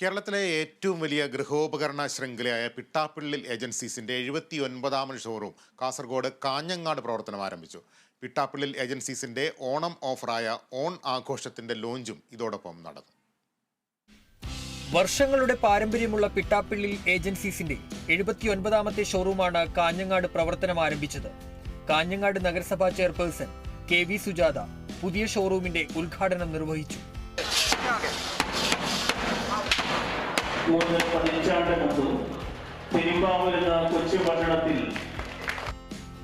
കേരളത്തിലെ ഏറ്റവും വലിയ ഗൃഹോപകരണ ശൃംഖലയായ പിട്ടാപ്പിള്ളിൽ ഏജൻസീസിന്റെ എഴുപത്തി ഒൻപതാമത് ഷോറൂം കാസർഗോഡ് കാഞ്ഞങ്ങാട് പ്രവർത്തനം ആരംഭിച്ചു. പിട്ടാപ്പിള്ളിൽ ഏജൻസീസിന്റെ ഓണം ഓഫറായ ഓൺ ആഘോഷത്തിന്റെ ലോഞ്ചും ഇതോടൊപ്പം നടന്നു. വർഷങ്ങളുടെ പാരമ്പര്യമുള്ള പിട്ടാപ്പിള്ളിൽ ഏജൻസീസിന്റെ എഴുപത്തിയൊൻപതാമത്തെ ഷോറൂമാണ് കാഞ്ഞങ്ങാട് പ്രവർത്തനം ആരംഭിച്ചത്. കാഞ്ഞങ്ങാട് നഗരസഭാ ചെയർപേഴ്സൺ കെ വി സുജാത പുതിയ ഷോറൂമിന്റെ ഉദ്ഘാടനം നിർവഹിച്ചു. മൂന്ന് പതിറ്റാണ്ട് മുമ്പ് പെരുമ്പാവൂരെന്ന കൊച്ചു പട്ടണത്തിൽ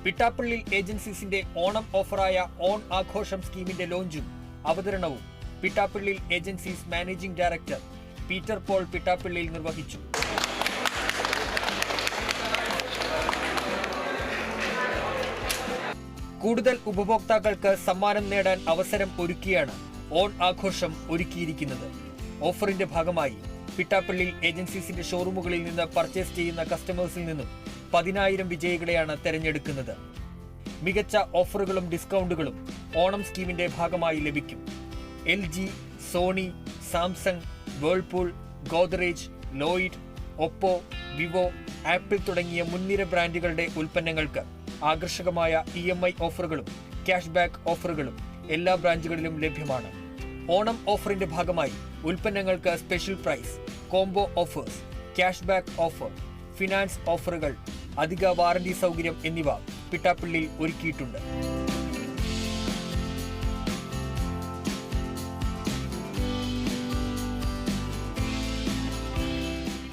പിട്ടാപ്പള്ളി ഏജൻസീസിന്റെ ഓണം ഓഫറായ ഓൺ ആഘോഷം സ്കീമിന്റെ ലോഞ്ചും അവതരണവും Pittappally agencies managing director Peter Paul പിട്ടാപ്പള്ളിയിൽ നിർവഹിച്ചു. കൂടുതൽ ഉപഭോക്താക്കൾക്ക് സമ്മാനം നേടാൻ അവസരം ഒരുക്കിയാണ് ഓൺ ആഘോഷം ഒരുക്കിയിരിക്കുന്നത്. ഓഫറിന്റെ ഭാഗമായി പിട്ടാപ്പള്ളി ഏജൻസീസിന്റെ ഷോറൂമുകളിൽ നിന്ന് പർച്ചേസ് ചെയ്യുന്ന കസ്റ്റമേഴ്സിൽ നിന്നും പതിനായിരം വിജയികളെയാണ് തെരഞ്ഞെടുക്കുന്നത്. മികച്ച ഓഫറുകളും ഡിസ്കൗണ്ടുകളും ഓണം സ്കീമിന്റെ ഭാഗമായി ലഭിക്കും. L G Sony Samsung Whirlpool Godrej Lloyd Oppo Vivo Apple തുടങ്ങിയ മുൻനിര ബ്രാൻഡുകളുടെ ഉൽപ്പന്നങ്ങൾക്ക് ആകർഷകമായ ഇ എം ഐ ഓഫറുകളും ക്യാഷ് ബാക്ക് ഓഫറുകളും എല്ലാ ബ്രാഞ്ചുകളിലും ലഭ്യമാണ്. ഓണം ഓഫറിന്റെ ഭാഗമായി ഉൽപ്പന്നങ്ങൾക്ക് special price combo offers cash back offer finance ഓഫറുകൾ അധിക വാറന്റി സൗകര്യം എന്നിവ പിട്ടാപ്പള്ളിയിൽ ഒരുക്കിയിട്ടുണ്ട്.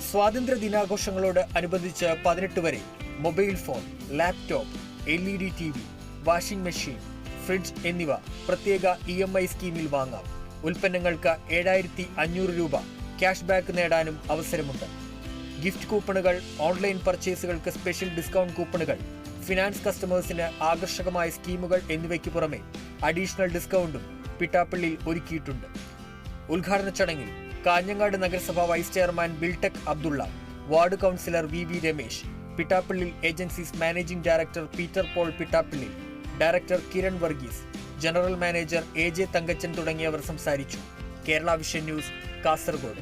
സ്വാതന്ത്ര്യ ദിനാഘോഷങ്ങളോട് അനുബന്ധിച്ച് പതിനെട്ട് വരെ mobile phone laptop L E D T V washing machine fridge എന്നിവ പ്രത്യേക ഇ എം ഐ സ്കീമിൽ വാങ്ങാം. ഉൽപ്പന്നങ്ങൾക്ക് ഏഴായിരത്തി അഞ്ഞൂറ് രൂപ ക്യാഷ് ബാക്ക് നേടാനും അവസരമുണ്ട്. ഗിഫ്റ്റ് കൂപ്പണുകൾ ഓൺലൈൻ പർച്ചേസുകൾക്ക് സ്പെഷ്യൽ ഡിസ്കൗണ്ട് കൂപ്പണുകൾ ഫിനാൻസ് കസ്റ്റമേഴ്സിന് ആകർഷകമായ സ്കീമുകൾ എന്നിവയ്ക്ക് പുറമെ അഡീഷണൽ ഡിസ്കൗണ്ടും പിട്ടാപ്പള്ളിയിൽ ഒരുക്കിയിട്ടുണ്ട്. ഉദ്ഘാടന ചടങ്ങിൽ കാഞ്ഞങ്ങാട് നഗരസഭ vice chairman Biltech Abdulla ward councillor V V Ramesh Pittappally agencies managing director Peter Paul Pittappally director Kiran Varghese general manager A J Thankachan തുടങ്ങിയവർ സംസാരിച്ചു. Kerala vision news Kasaragod.